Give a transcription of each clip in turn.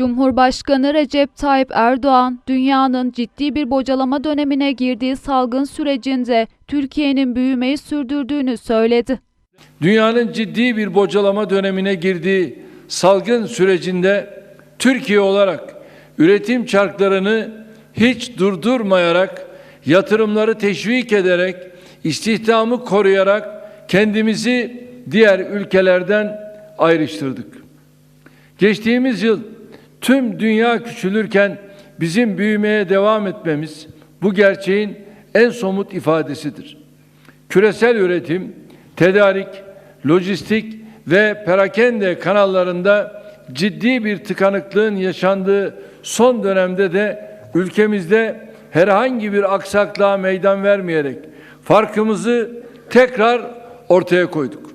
Cumhurbaşkanı Recep Tayyip Erdoğan, dünyanın ciddi bir bocalama dönemine girdiği salgın sürecinde Türkiye'nin büyümeyi sürdürdüğünü söyledi. Dünyanın ciddi bir bocalama dönemine girdiği salgın sürecinde Türkiye olarak üretim çarklarını hiç durdurmayarak, yatırımları teşvik ederek, istihdamı koruyarak kendimizi diğer ülkelerden ayrıştırdık. Geçtiğimiz yıl tüm dünya küçülürken bizim büyümeye devam etmemiz bu gerçeğin en somut ifadesidir. Küresel üretim, tedarik, lojistik ve perakende kanallarında ciddi bir tıkanıklığın yaşandığı son dönemde de ülkemizde herhangi bir aksaklığa meydan vermeyerek farkımızı tekrar ortaya koyduk.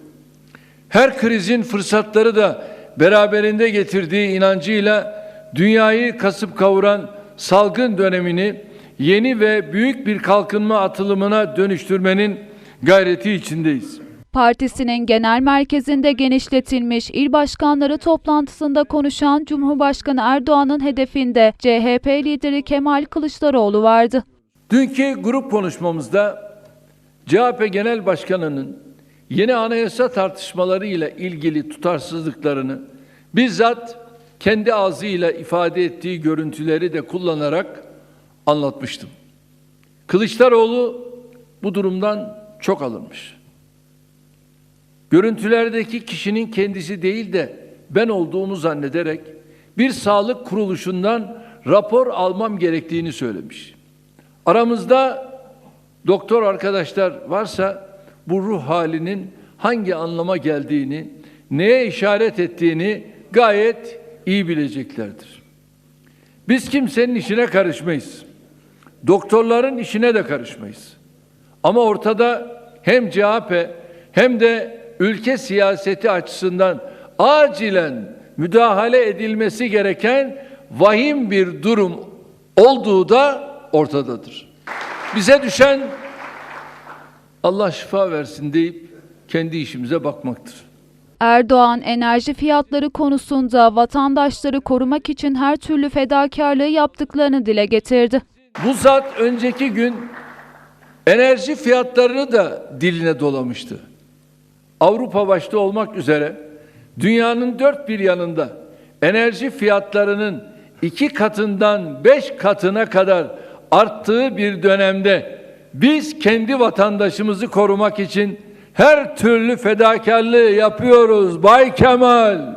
Her krizin fırsatları da beraberinde getirdiği inancıyla dünyayı kasıp kavuran salgın dönemini yeni ve büyük bir kalkınma atılımına dönüştürmenin gayreti içindeyiz. Partisinin genel merkezinde genişletilmiş il başkanları toplantısında konuşan Cumhurbaşkanı Erdoğan'ın hedefinde CHP lideri Kemal Kılıçdaroğlu vardı. Dünkü grup konuşmamızda CHP Genel Başkanı'nın yeni anayasa tartışmaları ile ilgili tutarsızlıklarını bizzat kendi ağzıyla ifade ettiği görüntüleri de kullanarak anlatmıştım. Kılıçdaroğlu bu durumdan çok alınmış. Görüntülerdeki kişinin kendisi değil de ben olduğumu zannederek bir sağlık kuruluşundan rapor almam gerektiğini söylemiş. Aramızda doktor arkadaşlar varsa bu ruh halinin hangi anlama geldiğini, neye işaret ettiğini gayet iyi bileceklerdir. Biz kimsenin işine karışmayız. Doktorların işine de karışmayız. Ama ortada hem CHP hem de ülke siyaseti açısından acilen müdahale edilmesi gereken vahim bir durum olduğu da ortadadır. Bize düşen Allah şifa versin deyip kendi işimize bakmaktır. Erdoğan enerji fiyatları konusunda vatandaşları korumak için her türlü fedakarlığı yaptıklarını dile getirdi. Bu zat önceki gün enerji fiyatlarını da diline dolamıştı. Avrupa başta olmak üzere dünyanın dört bir yanında enerji fiyatlarının iki katından beş katına kadar arttığı bir dönemde biz kendi vatandaşımızı korumak için her türlü fedakarlığı yapıyoruz Bay Kemal.